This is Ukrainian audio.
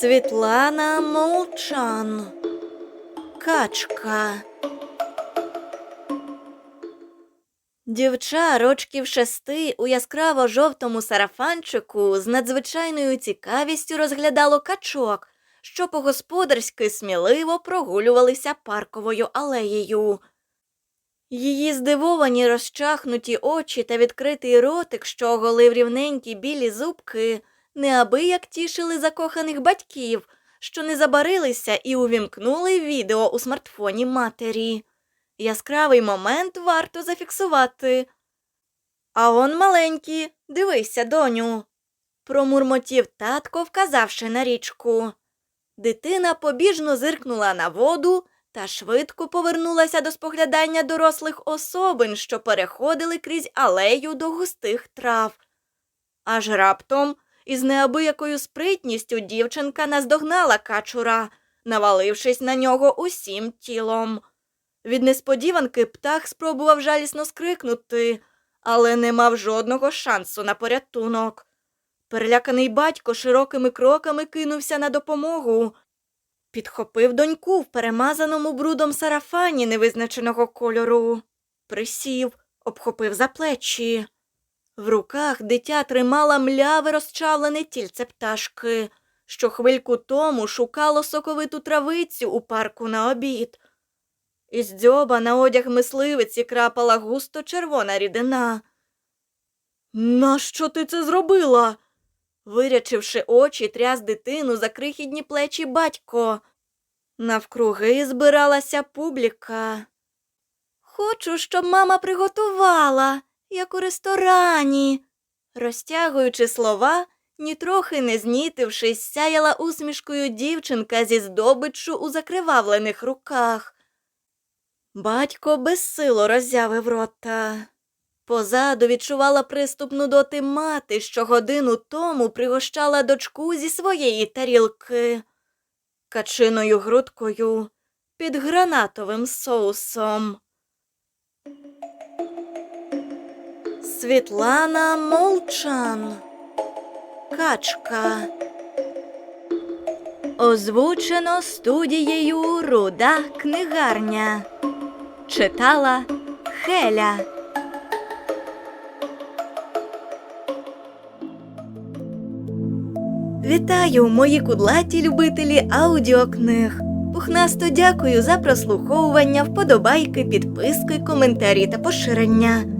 Світлана Молчан. Качка. Дівча рочків шести у яскраво жовтому сарафанчику з надзвичайною цікавістю розглядало качок, що по-господарськи сміливо прогулювалися парковою алеєю. Її здивовані розчахнуті очі та відкритий ротик, що оголив рівненькі білі зубки, неабияк тішили закоханих батьків, що не забарилися і увімкнули відео у смартфоні матері. Яскравий момент варто зафіксувати. А он маленькі, дивися, доню. Промурмотів татко, вказавши на річку. Дитина побіжно зиркнула на воду та швидко повернулася до споглядання дорослих особин, що переходили крізь алею до густих трав. Аж раптом, із неабиякою спритністю, дівчинка наздогнала качура, навалившись на нього усім тілом. Від несподіванки птах спробував жалісно скрикнути, але не мав жодного шансу на порятунок. Переляканий батько широкими кроками кинувся на допомогу. Підхопив доньку в перемазаному брудом сарафані невизначеного кольору, присів, обхопив за плечі. В руках дитя тримала мляве розчавлене тільце пташки, що хвильку тому шукало соковиту травицю у парку на обід. Із дзьоба на одяг мисливиці крапала густо червона рідина. Нащо ти це зробила? Вирячивши очі, тряс дитину за крихідні плечі батько. Навкруги збиралася публіка. Хочу, щоб мама приготувала, як у ресторані. Розтягуючи слова, нітрохи не знітившись, сяяла усмішкою дівчинка зі здобиччю у закривавлених руках. Батько безсило роззявив рота. Позаду відчувала приступ нудоти мати, що годину тому пригощала дочку зі своєї тарілки качиною грудкою під гранатовим соусом. Світлана Молчан. Качка. Озвучено студією Руда книгарня. Читала Хеля. Вітаю, мої кудлаті любителі аудіокниг. Пухнасто дякую за прослуховування, вподобайки, підписки, коментарі та поширення.